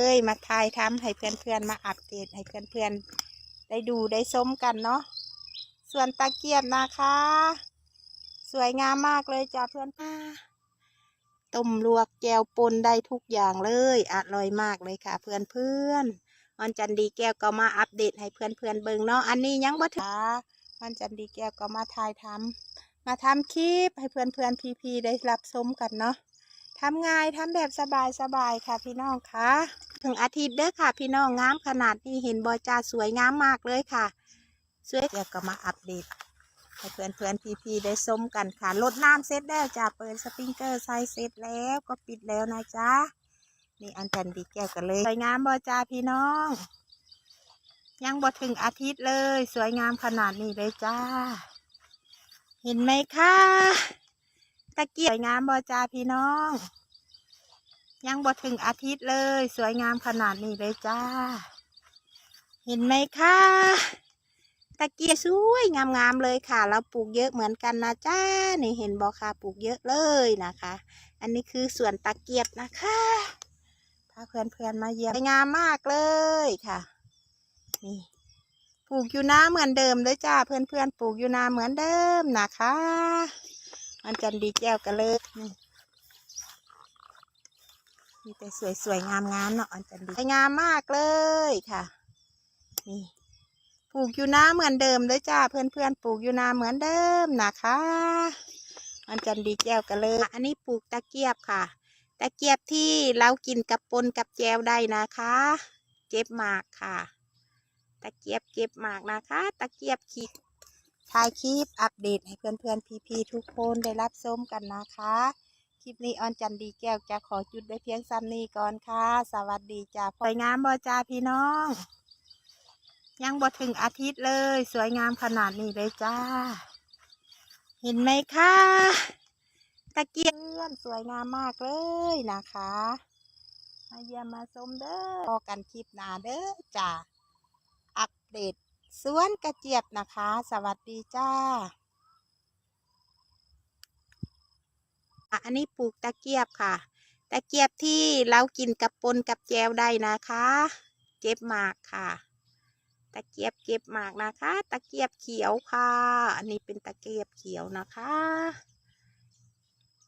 เอ้ยมาทายทำให้เพื่อนๆมาอัปเดตให้เพื่อนๆได้ดูได้ชมกันเนาะส่วนตะเกียบนะคะ สวยงามมากเลยจ้าเพื่อนต้มลวกแจวปนได้ทุกอย่างเลยอร่อยมากเลยค่ะ เพื่อนๆวันจันดีแก้วก็มาอัปเดตให้เพื่อนๆเบิ่งเนาะอันนี้ยังบ่ถึงวันจันดีแก้วก็มาทายทำมาทำคลิปให้เพื่อนๆพี่ๆได้รับชมกันเนาะทำง่ายทำแบบสบายๆค่ะพี่น้องคะ ถึงอาทิตย์เด้อค่ะ พี่น้องงามขนาดนี้เห็นบอจ่าสวยงามมากเลยค่ะ สวยเดี๋ยวก็มาอัปเดตให้เพื่อนๆพี่ๆได้ชมกันค่ะลดน้ำเสร็จแล้วจ้าเปิดสปริงเกอร์ใส่เสร็จแล้วก็ปิดแล้วนะจ๊ะนี่อันจันดีแก้วกันเลยสวยงามบอจ่าพี่น้อง ยังบอถึงอาทิตย์เลย สวยงามขนาดนี้เลยจ้า เห็นไหมคะตะเกียบสวยงามบอจ่าพี่น้อง ยังบอถึงอาทิตย์เลย สวยงามขนาดนี้เลยจ้า เห็นไหมคะตะเกียบสวยงามๆเลยค่ะ เราปลูกเยอะเหมือนกันนะจ้า นี่เห็นบอค่ะปลูกเยอะเลยนะคะ อันนี้คือสวนตะเกียบนะคะพาเพื่อนๆมาเยี่ยมสวยงามมากเลยค่ะ นี่ปลูกอยู่น้าเหมือนเดิมเลยจ้า เพื่อนๆปลูกอยู่นาเหมือนเดิมนะคะอันจันดีแก้วกันเลยนี่ มีแต่สวยๆงามๆเนาะอันจันดีสวยงามมากเลยค่ะ นี่ปลูกอยู่นาเหมือนเดิมเลยจ้าเพื่อนๆปลูกอยู่นาเหมือนเดิมนะคะอันจันดีแก้วกันเลย อันนี้ปลูกตะเกียบค่ะ ตะเกียบที่เรากินกับปนกับแจวได้นะคะ เก็บหมากค่ะ ตะเกียบเก็บหมากนะคะ ตะเกียบขีดถ่ายคลิปอัปเดตให้เพื่อนๆพี่ๆทุกคนได้รับชมกันนะคะ ลิปนี้ออนจันดีแก้วจะขอจุดไว้เพียงซ้ำนี้ก่อนค่ะ สวัสดีจ้าสวยงามบอจ้าพี่น้อง ยังบ่ถึงอาทิตย์เลย สวยงามขนาดนี้เลยจ้า เห็นไหมคะตะเกียบเพื่อนสวยงามมากเลยนะคะ มาเยี่ยมมาชมเด้อพอกันคลิปหน้าเด้อจ้าอัปเดตสวนกระเจี๊ยบนะคะ สวัสดีจ้า อันนี้ปลูกตะเกียบค่ะ ตะเกียบที่เรากินกับปนกับแจวได้นะคะ เก็บหมากค่ะ ตะเกียบเก็บหมากนะคะ ตะเกียบเขียวค่ะ อันนี้เป็นตะเกียบเขียวนะคะ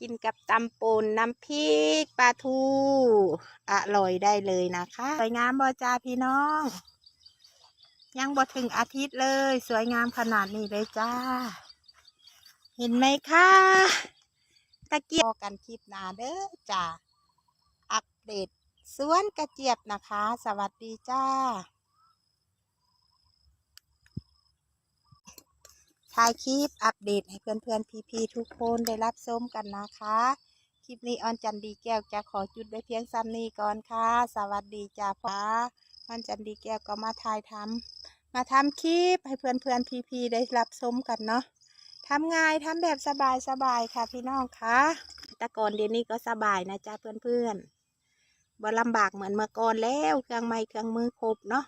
กินกับตำป่นน้ำพริกปลาทูอร่อยได้เลยนะคะสวยงามบอจ้าพี่น้อง ยังบ่ถึงอาทิตย์เลย สวยงามขนาดนี้เลยจ้า เห็นไหมคะ ตะเกียบกันคลิปหนาเด้อจ้าอัปเดตสวนกระเจี๊ยบนะคะ สวัสดีจ้าถ่ายคลิปอัปเดตให้เพื่อนๆพี่ๆทุกคนได้รับชมกันนะคะ คลิปนี้ออนจันดีแก้วจะขอจุดไว้เพียงซ้ำนี้ก่อนค่ะ สวัสดีจ้าพ่อออนจันดีแก้วก็มาถ่ายทำมาทำคลิปให้เพื่อนเพื่อนพีพี่ๆได้รับชมกันเนาะ ทำง่ายทำแบบสบายสบายค่ะพี่น้องคะต่ก่อนเดี๋ยวนี้ก็สบายนะจ๊ะเพื่อนเพื่อนๆบ่ลำบากเหมือนเมื่อก่อนแล้วเครื่องไม้เครื่องมือครบเนาะ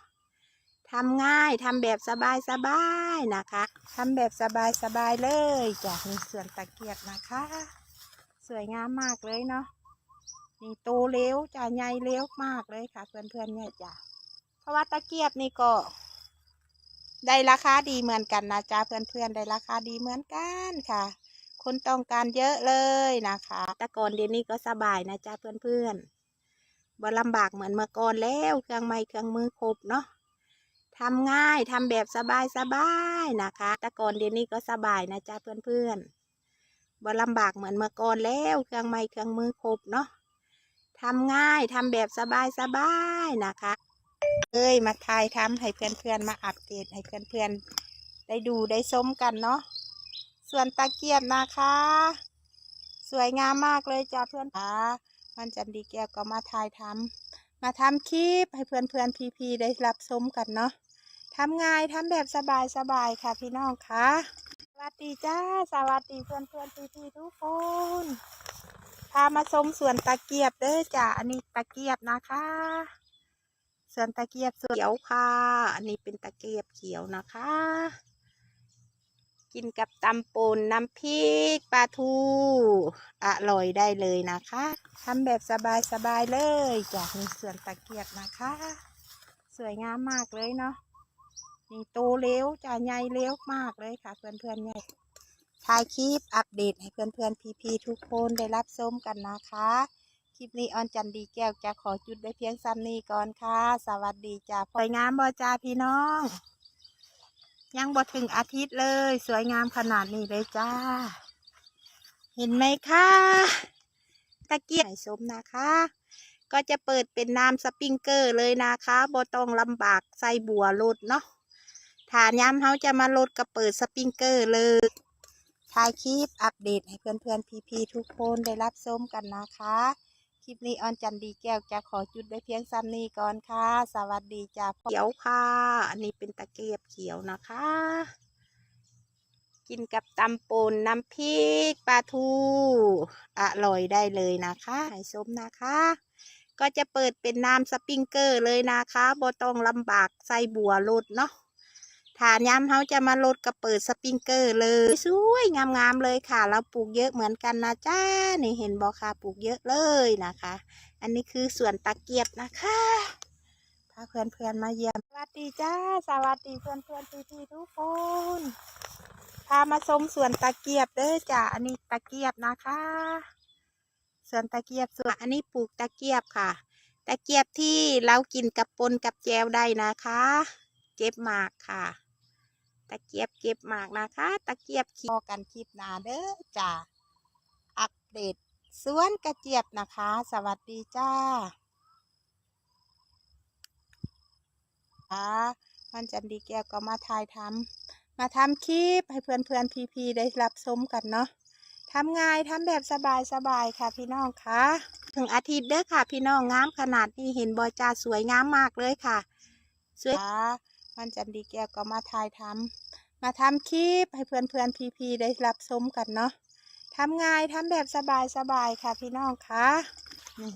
ทำง่ายทำแบบสบายสบายนะคะทำแบบสบายสบายเลยจ้ะมีส่วนตะเกียบนะคะ สวยงามมากเลยเนาะนี่โตเร็วจ้ะใหญ่เร็วมากเลยค่ะ เพื่อนเพื่อนๆเนี่ยจ้ะเพราะว่าตะเกียบนี่ก็ ได้ราคาดีเหมือนกันนะจ๊ะเพื่อนๆได้ราคาดีเหมือนกันค่ะ คนต้องการเยอะเลยนะคะต่ก่อนเดี๋ยวนี้ก็สบายนะจ๊ะเพื่อนๆบ่ลำบากเหมือนเมื่อก่อนแล้วเครื่องไม้เครื่องมือครบเนาะทำง่ายทำแบบสบายๆนะคะต่ก่อนเดี๋ยวนี้ก็สบายนะจ๊ะเพื่อนๆบ่ลำบากเหมือนเมื่อก่อนแล้วเครื่องไม้เครื่องมือครบเนาะทำง่ายทำแบบสบายๆนะคะ เอ้ยมาทายทำให้เพื่อนๆมาอัปเดตให้เพื่อนๆได้ดูได้ชมกันเนาะส่วนตะเกียบนะคะ สวยงามมากเลยจ้าเพื่อนค่ะมันจันดีแก้วก็มาทายทำมาทำคลิปให้เพื่อนๆพี่ๆได้รับชมกันเนาะทำง่ายทำแบบสบายๆค่ะพี่น้องค่ะสวัสดีจ้าสวัสดีเพื่อนๆพี่ๆทุกคนพามาชมสวนตะเกียบเด้อจ้าอันนี้ตะเกียบนะคะ ส่วนตะเกียบเขียวค่ะ อันนี้เป็นตะเกียบเขียวนะคะ กินกับตำป่นน้ำพริกปลาทู อร่อยได้เลยนะคะทำแบบสบายๆเลยจากมีส่วนตะเกียบนะคะ สวยงามมากเลยเนาะนี่โตเร็วจ่าใหญ่เร็วมากเลยค่ะ เพื่อนๆใหญ่ถ่ายคลิปอัปเดตให้เพื่อนๆพี่ๆทุกคนได้รับชมกันนะคะ คลิปนี้ออนจันดีแก้วจะขอจุดได้เพียงซ้ำนี้ก่อนค่ะ สวัสดีจ้าสวยงามบอจ้าพี่น้อง ยังบ่ถึงอาทิตย์เลย สวยงามขนาดนี้เลยจ้า เห็นไหมคะตะเกียบสมนะคะ ก็จะเปิดเป็นน้ำสปริงเกอร์เลยนะคะบ่ต้องลำบากใส่บัวลดเนาะฐานย้ำเขาจะมาลดก็เปิดสปริงเกอร์เลยถ่ายคลิปอัปเดตให้เพื่อนๆพี่ๆทุกคนได้รับชมกันนะคะ คลิปนี้ออนจันดีแก้วจะขอจุดได้เพียงซ้ำนี้ก่อนค่ะ สวัสดีจ้าเขียวค่ะ อันนี้เป็นตะเกียบเขียวนะคะ กินกับตำป่นน้ำพริกปลาทู อร่อยได้เลยนะคะไข่ส้มนะคะ ก็จะเปิดเป็นน้ำสปริงเกอร์เลยนะคะบ่ต้องลำบากใส่บัวลดเนาะ ฐานย้ำเขาจะมาลดก็เปิดสปริงเกอร์เลยสวยงามๆเลยค่ะ เราปลูกเยอะเหมือนกันนะจ้านี่เห็นบอค่ะปลูกเยอะเลยนะคะ อันนี้คือสวนตะเกียบนะคะพาเพื่อนๆมาเยี่ยมสวัสดีจ้าสวัสดีเพื่อนๆพี่ๆทุกคนพามาชมสวนตะเกียบเด้อจ้าอันนี้ตะเกียบนะคะสวนตะเกียบสวนอันนี้ปลูกตะเกียบค่ะ ตะเกียบที่เรากินกับปนกับแจวได้นะคะเก็บมากค่ะะเกียบเก็บหมากนะคะ ตะเกียบขีกันคลิปหนาเด้อจ้าอัปเดตสวนกระเจี๊ยบนะคะ สวัสดีจ้าอ่ามันจันดีแก้วก็มาถ่ายทำมาทำคลิปให้เพื่อนเพื่อนพีพีได้รับชมกันเนาะทำง่ายทำแบบสบายสบายค่ะพี่น้องคะถึงอาทิตย์เด้อค่ะ พี่น้องงามขนาดนี้เห็นบอจ้าสวยงามมากเลยค่ะ สวยค่ะมันจันดีแก้วก็มาถ่ายทำ มาทำคลิปให้เพื่อนเพื่อนพีพีได้รับชมกันเนาะทำง่ายทำแบบสบายๆค่ะพี่น้องคะนี่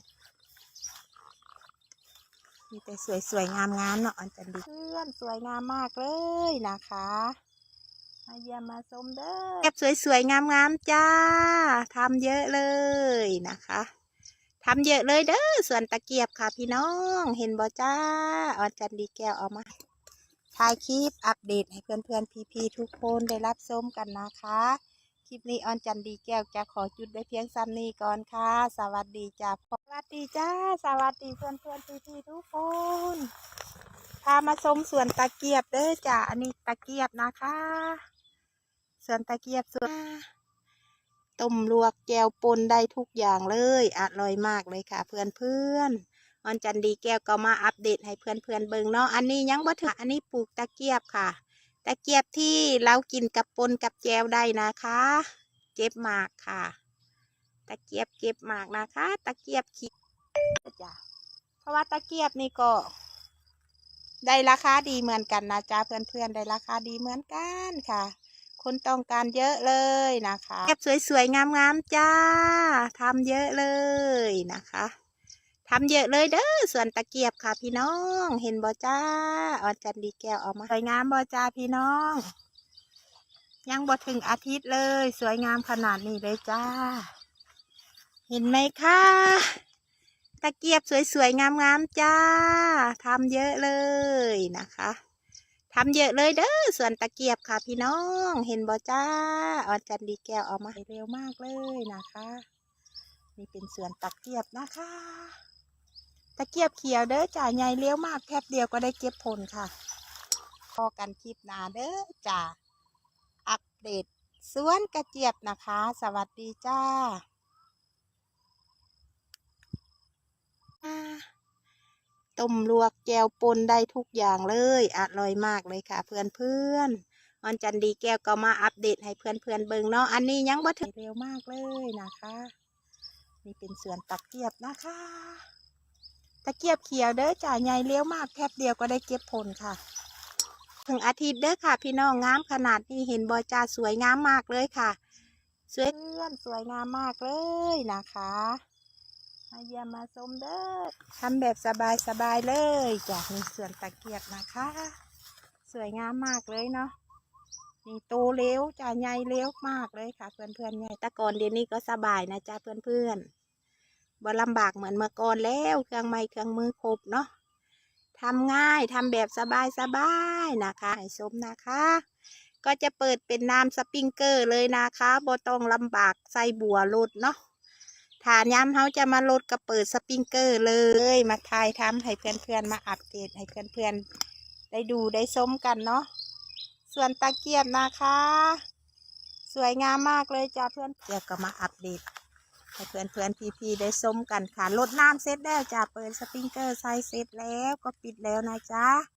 มีแต่สวยๆงามๆเนาะอันจันดีเพื่อนสวยงามมากเลยนะคะมาเยี่ยมมาชมเด้อเก็บสวยๆงามๆจ้าทำเยอะเลยนะคะทำเยอะเลยเด้อส่วนตะเกียบค่ะพี่น้อง เห็นบ่จ้าอันจันดีแก้วเอามา ถ่ายคลิปอัปเดตให้เพื่อนๆพี่ๆทุกคนได้รับชมกันนะคะ คลิปนี้ออนจันดีแก้วจะขอจุดได้เพียงซ้ำนี้ก่อนค่ะ สวัสดีจ้าสวัสดีจ้า สวัสดีเพื่อนเพื่อนพี่พี่ๆทุกคนพามาชมสวนตะเกียบเด้อจ้าอันนี้ตะเกียบนะคะสวนตะเกียบสวนต้มลวกแจวปนได้ทุกอย่างเลย อร่อยมากเลยค่ะ เพื่อนเพื่อนๆ ออนจันดีแก้วก็มาอัปเดตให้เพื่อนเพื่อนๆเบิ่งเนาะอันนี้ยังบ่ถึงอันนี้ปลูกตะเกียบค่ะ ตะเกียบที่เรากินกับปนกับแจวได้นะคะ เก็บหมากค่ะ ตะเกียบเก็บหมากนะคะ ตะเกียบขี้จ้ะเพราะว่าตะเกียบนี่ก็ได้ราคาดีเหมือนกันนะจ๊ะเพื่อนๆได้ราคาดีเหมือนกันค่ะ คนต้องการเยอะเลยนะคะ เก็บสวยๆงามๆจ้าทำเยอะเลยนะคะ ทำเยอะเลยเด้อส่วนตะเกียบค่ะพี่น้อง เห็นบ่จ้าออนจันดีแก้วเอามาสวยงามบ่จ้าพี่น้อง ยังบ่ถึงอาทิตย์เลย สวยงามขนาดนี้เลยจ้า เห็นไหมคะตะเกียบสวยๆงามๆจ้าทำเยอะเลยนะคะทำเยอะเลยเด้อส่วนตะเกียบค่ะพี่น้อง เห็นบ่จ้าออนจันดีแก้วเอามาเร็วมากเลยนะคะ นี่เป็นส่วนตะเกียบนะคะ ตะเกียบเขียวเด้อจ่าใหญ่เลี้ยวมากแป๊บเดียวก็ได้เก็บผลค่ะ พอกันคลิปหนาเด้อจ้าอัปเดตสวนกระเจี๊ยบนะคะ สวัสดีจ้าต้มลวกแจวปนได้ทุกอย่างเลย อร่อยมากเลยค่ะ เพื่อนเพื่อนออนจันดีแก้วก็มาอัปเดตให้เพื่อนเพื่อนเบิงเนาะ อันนี้ยังบ่ถึงเร็วมากเลยนะคะ นี่เป็นสวนตะเกียบนะคะ ตะเกียบเขียวเด้อจ่าใหญ่เลี้ยวมากแป๊บเดียวก็ได้เก็บผลค่ะ ถึงอาทิตย์เด้อค่ะ พี่น้องงามขนาดนี้เห็นบอจ่าสวยงามมากเลยค่ะ สวยเพื่อนสวยงามมากเลยนะคะ มาเยี่ยมมาชมเด้อทำแบบสบายสบายๆเลยจากมีสวนตะเกียบนะคะ สวยงามมากเลยเนาะนี่โตเร็วจ้าใหญ่เร็วมากเลยค่ะ เพื่อนเพื่อนๆใหญ่ต่ก่อนเดี๋ยวนี้ก็สบายนะจ้าเพื่อนเพื่อนๆ บ่ลำบากเหมือนเมื่อก่อนแล้วเครื่องไม้เครื่องมือครบเนาะทำง่ายทำแบบสบายสบายๆนะคะให้ชมนะคะ ก็จะเปิดเป็นน้ำสปริงเกอร์เลยนะคะบ่ต้องลำบากใส่บัวรดเนาะถ้าย้ำเขาจะมาลดก็เปิดสปริงเกอร์เลยมาทายทำให้เพื่อนๆมาอัปเดตให้เพื่อนๆได้ดูได้ชมกันเนาะส่วนตะเกียบนะคะ สวยงามมากเลยจ้าเพื่อนเกียบก็มาอัปเดต ให้เพื่อนเพื่อนพี่พี่ๆได้ชมกันค่ะลดน้ำเสร็จแล้วจ้าเปิดสปริงเกอร์ใส่เสร็จแล้วก็ปิดแล้วนะจ๊ะ